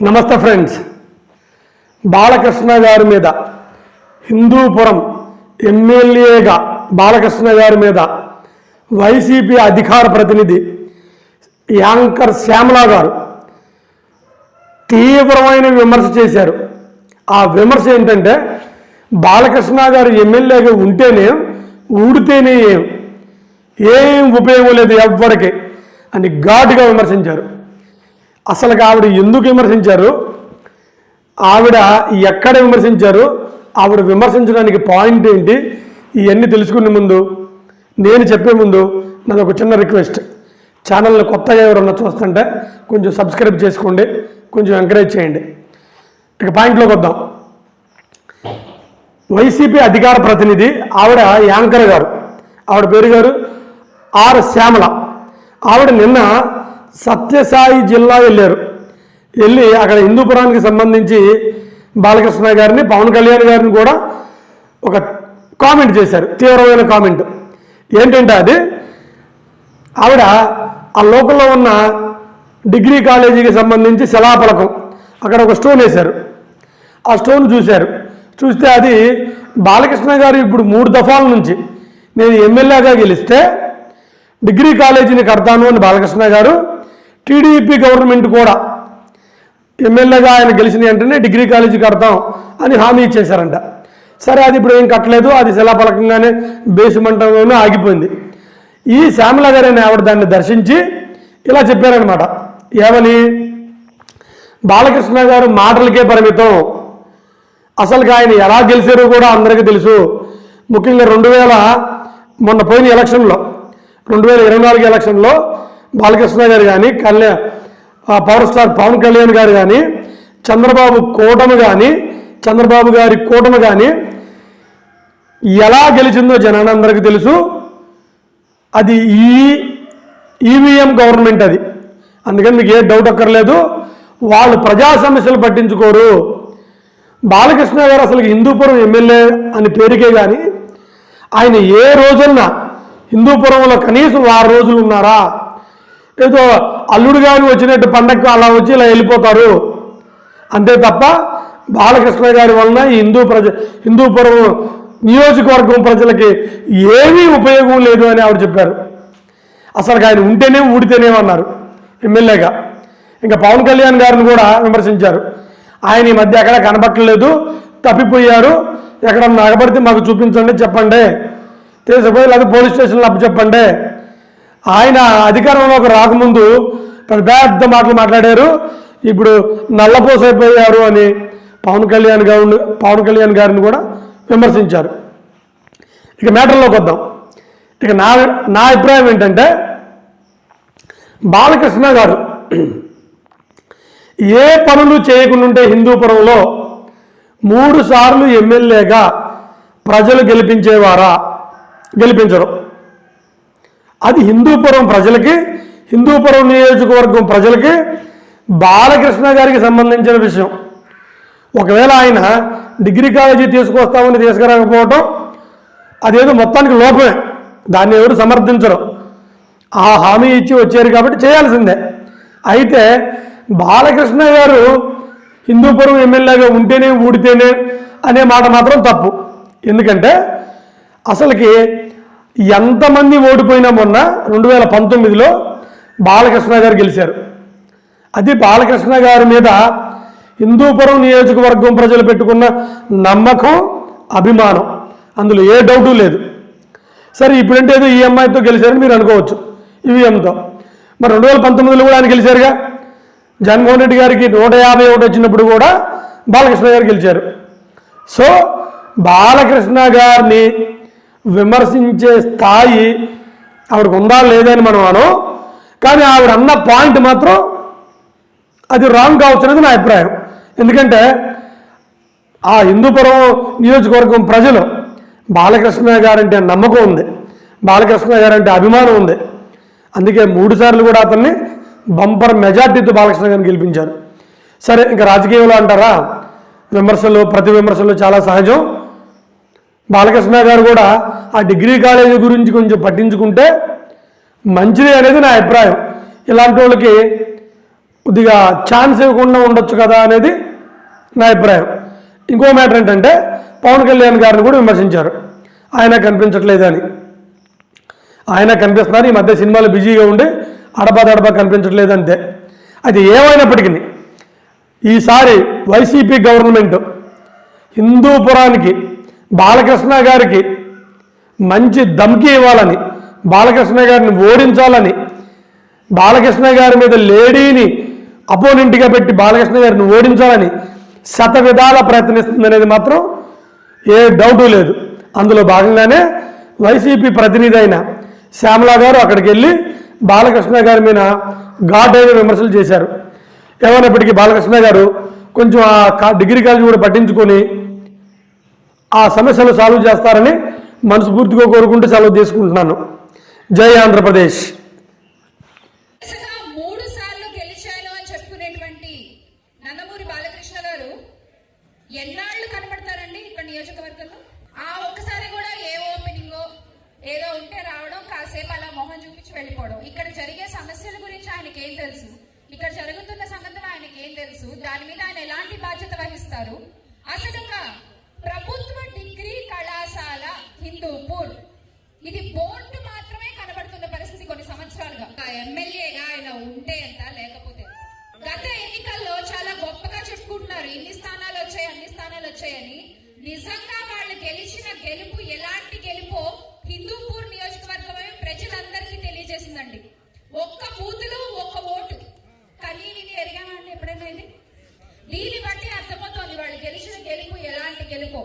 నమస్తే ఫ్రెండ్స్. బాలకృష్ణ గారి మీద హిందూపురం ఎమ్మెల్యేగా బాలకృష్ణ గారి మీద వైసీపీ అధికార ప్రతినిధి యాంకర్ శ్యామలా గారు తీవ్రమైన విమర్శ చేశారు. ఆ విమర్శ ఏంటంటే బాలకృష్ణ గారు ఎమ్మెల్యేగా ఉంటేనే ఊడితేనే ఏం ఏం ఉపయోగం లేదు ఎవ్వరికి అని ఘాటుగా విమర్శించారు. అసలు ఆవిడ ఎందుకు విమర్శించారు? ఆవిడ ఎక్కడ విమర్శించారు? ఆవిడ విమర్శించడానికి పాయింట్ ఏంటి? ఇవన్నీ తెలుసుకునే ముందు నేను చెప్పే ముందు నాది ఒక చిన్న రిక్వెస్ట్. ఛానల్ని కొత్తగా ఎవరన్నా చూస్తుంటే కొంచెం సబ్స్క్రైబ్ చేసుకోండి కొంచెం ఎంకరేజ్ చేయండి. ఇక పాయింట్లోకి వద్దాం. వైసీపీ అధికార ప్రతినిధి ఆవిడ యాంకర్ గారు. ఆవిడ పేరు గారు ఆర్ శ్యామల. ఆవిడ నిన్న సత్యసాయి జిల్లా వెళ్ళారు. వెళ్ళి అక్కడ హిందూపురానికి సంబంధించి బాలకృష్ణ గారిని పవన్ కళ్యాణ్ గారిని కూడా ఒక కామెంట్ చేశారు. తీవ్రమైన కామెంట్. ఏంటంటే అది ఆవిడ ఆ లోకల్లో ఉన్న డిగ్రీ కాలేజీకి సంబంధించి శిలాఫలకం అక్కడ ఒక స్టోన్ వేశారు. ఆ స్టోన్ చూశారు. చూస్తే అది బాలకృష్ణ గారు ఇప్పుడు మూడు దఫాల నుంచి నేను ఎమ్మెల్యేగా గెలిస్తే డిగ్రీ కాలేజీని కడతాను అని బాలకృష్ణ గారు టీడీపీ గవర్నమెంట్ కూడా ఎమ్మెల్యేగా ఆయన గెలిచిన వెంటనే డిగ్రీ కాలేజీ కడతాం అని హామీ ఇచ్చేశారంట. సరే అది ఇప్పుడు ఏం కట్టలేదు. అది శిలాఫలకంగానే బేసుమంటంలోనే ఆగిపోయింది. ఈ శ్యామల గారు అనే ఆవిడ దాన్ని దర్శించి ఇలా చెప్పారనమాట ఏమని? బాలకృష్ణ గారు మాటలకే పరిమితం. అసలుగా ఆయన ఎలా గెలిచారో కూడా అందరికీ తెలుసు. ముఖ్యంగా రెండు వేల మొన్న పోయిన ఎలక్షన్లో రెండు వేల ఇరవై నాలుగు ఎలక్షన్లో బాలకృష్ణ గారు కానీ కళ్యాణ్ పవర్ స్టార్ పవన్ కళ్యాణ్ గారు కానీ చంద్రబాబు కూటమి కానీ చంద్రబాబు గారి కూటమి కానీ ఎలా గెలిచిందో జనాలందరికీ తెలుసు. అది ఈ ఈవీఎం గవర్నమెంట్ అది. అందుకని మీకు ఏ డౌట్ అక్కర్లేదు. వాళ్ళు ప్రజా సమస్యలు పట్టించుకోరు. బాలకృష్ణ గారు అసలు హిందూపురం ఎమ్మెల్యే అని పేరుకే కానీ ఆయన ఏ రోజున్నా హిందూపురంలో కనీసం వారం రోజులు ఉన్నారా? ఏదో అల్లుడు గారు వచ్చినట్టు పండగకు అలా వచ్చి ఇలా వెళ్ళిపోతారు. అంతే తప్ప బాలకృష్ణ గారి వలన ఈ హిందూ ప్రజ హిందూపురం నియోజకవర్గం ప్రజలకి ఏమీ ఉపయోగం లేదు అని ఆవిడ చెప్పారు. అసలు ఆయన ఉంటేనే ఊడితేనే అన్నారు ఎమ్మెల్యేగా. ఇంకా పవన్ కళ్యాణ్ గారిని కూడా విమర్శించారు. ఆయన ఈ మధ్య ఎక్కడ కనబట్టలేదు తప్పిపోయారు. ఎక్కడ నగబడితే మాకు చూపించండి చెప్పండి. తెలిసిపోయి లేదా పోలీస్ స్టేషన్లో అప్పు చెప్పండి ఆయన అధికారంలోకి రాకముందు పెద్ద మాటలు మాట్లాడారు. ఇప్పుడు నల్లపోసైపోయారు అని పవన్ కళ్యాణ్ గారు పవన్ కళ్యాణ్ గారిని కూడా విమర్శించారు. ఇక మ్యాటర్లోకి వద్దాం. ఇక నా నా అభిప్రాయం ఏంటంటే బాలకృష్ణ గారు ఏ పనులు చేయకుండా హిందూపురంలో మూడు సార్లు ఎమ్మెల్యేగా ప్రజలు గెలిపించేవారా గెలిపించరు. అది హిందూపురం ప్రజలకి హిందూపురం నియోజకవర్గం ప్రజలకి బాలకృష్ణ గారికి సంబంధించిన విషయం. ఒకవేళ ఆయన డిగ్రీ కాలేజీ తీసుకొస్తామని తీసుకురాకపోవటం అదేదో మొత్తానికి లోపమే. దాన్ని ఎవరు సమర్థించరు. ఆ హామీ ఇచ్చి వచ్చారు కాబట్టి చేయాల్సిందే. అయితే బాలకృష్ణ గారు హిందూపురం ఎమ్మెల్యేగా ఉంటేనే ఊడితేనే అనే మాట మాత్రం తప్పు. ఎందుకంటే అసలుకి ఎంతమంది ఓడిపోయినా మొన్న రెండు వేల పంతొమ్మిదిలో బాలకృష్ణ గారు గెలిచారు. అది బాలకృష్ణ గారి మీద హిందూపురం నియోజకవర్గం ప్రజలు పెట్టుకున్న నమ్మకం అభిమానం. అందులో ఏ డౌటు లేదు. సరే ఇప్పుడంటే ఏదో ఈ అమ్మాయితో గెలిచారని మీరు అనుకోవచ్చు. ఈవీఎంతో. మరి రెండు వేల పంతొమ్మిదిలో కూడా ఆయన గెలిచారుగా. జగన్మోహన్ రెడ్డి గారికి నూట యాభై ఒకటి వచ్చినప్పుడు కూడా బాలకృష్ణ గారు గెలిచారు. సో బాలకృష్ణ గారిని విమర్శించే స్థాయి ఆవిడకు ఉందా లేదని మనం అను కానీ ఆవిడ అన్న పాయింట్ మాత్రం అది రాంగ్ కావచ్చు అనేది నా అభిప్రాయం. ఎందుకంటే ఆ హిందూపురం నియోజకవర్గం ప్రజలు బాలకృష్ణ గారంటే నమ్మకం ఉంది. బాలకృష్ణ గారంటే అభిమానం ఉంది. అందుకే మూడు సార్లు కూడా అతన్ని బంపర్ మెజార్టీతో బాలకృష్ణ గారిని గెలిపించారు. సరే ఇంకా రాజకీయంలో అంటారా? విమర్శలు ప్రతి విమర్శలు చాలా సహజం. బాలకృష్ణ గారు కూడా ఆ డిగ్రీ కాలేజీ గురించి కొంచెం పట్టించుకుంటే మంచిది అనేది నా అభిప్రాయం. ఇలాంటి వాళ్ళకి కొద్దిగా ఛాన్స్ ఇవ్వకుండా ఉండొచ్చు కదా అనేది నా అభిప్రాయం. ఇంకో మ్యాటర్ ఏంటంటే పవన్ కళ్యాణ్ గారిని కూడా విమర్శించారు. ఆయన కనిపించట్లేదు అని ఆయన కనిపిస్తున్నారు ఈ మధ్య సినిమాలు బిజీగా ఉండి అడపదడప కనిపించట్లేదు అంతే అది ఏమైనప్పటికీ ఈసారి వైసీపీ గవర్నమెంట్ హిందూపురానికి బాలకృష్ణ గారికి మంచి ధమ్కి ఇవ్వాలని బాలకృష్ణ గారిని ఓడించాలని బాలకృష్ణ గారి మీద లేడీని అపోనెంట్గా పెట్టి బాలకృష్ణ గారిని ఓడించాలని శత విధాల ప్రయత్నిస్తుంది అనేది మాత్రం ఏ డౌటు లేదు. అందులో భాగంగానే వైసీపీ ప్రతినిధి అయిన శ్యామలా గారు అక్కడికి వెళ్ళి బాలకృష్ణ గారి మీద ఘాటైన విమర్శలు చేశారు. ఏమైనప్పటికీ బాలకృష్ణ గారు కొంచెం ఆ డిగ్రీ కాలేజ్ కూడా పట్టించుకొని ఆ సమస్యలు సాల్వ్ చేస్తారని మనస్ఫూర్తిగా కోరుకుంటూ సెలవు తీసుకుంటున్నాను. జై ఆంధ్రప్రదేశ్. మూడు సార్లు గెలిచాను అని చెప్పుకునేటువంటి నందమూరి బాలకృష్ణ గారు ఎన్నాళ్ళు కనపడతారండి ఇక్కడ నియోజకవర్గంలో? ఆ ఒక్కసారి కూడా ఏ ఓపెనింగ్ ఏదో ఉంటే రావడం కాసేపు అలా మొహం చూపించి వెళ్ళిపోవడం. ఇక్కడ జరిగే సమస్యల గురించి ఆయనకి ఏం తెలుసు? ఇక్కడ జరుగుతున్న సంగతులు ఆయనకి ఏం తెలుసు? దాని మీద ఆయన ఎలాంటి బాధ్యత వహిస్తారు? అసలు ఒక ప్రభుత్వ డిగ్రీ కళాశాల హిందూపూర్ ఇది బోర్డు మాత్రమే కనబడుతున్న పరిస్థితి కొన్ని సంవత్సరాలుగా. ఒక ఎమ్మెల్యేగా ఆయన ఉంటే ఎంత లేకపోతే గత ఎన్నికల్లో చాలా గొప్పగా చెప్పుకుంటున్నారు. ఇన్ని స్థానాలు వచ్చాయి అన్ని స్థానాలు వచ్చాయని నిజంగా వాళ్ళు గెలిచిన గెలుపు ఎలాంటి గెలుపో హిందూపూర్ నియోజకవర్గమే ప్రజలందరికీ తెలియజేసిందండి. ఒక్క బూతులో ఒక్క ఓటు. కానీ నేను ఎరిగామండి ఎప్పుడైనా ఇది దీన్ని బట్టి అర్థమవుతోంది వాళ్ళు గెలిచిన గెలుపు ఎలాంటి గెలుపో.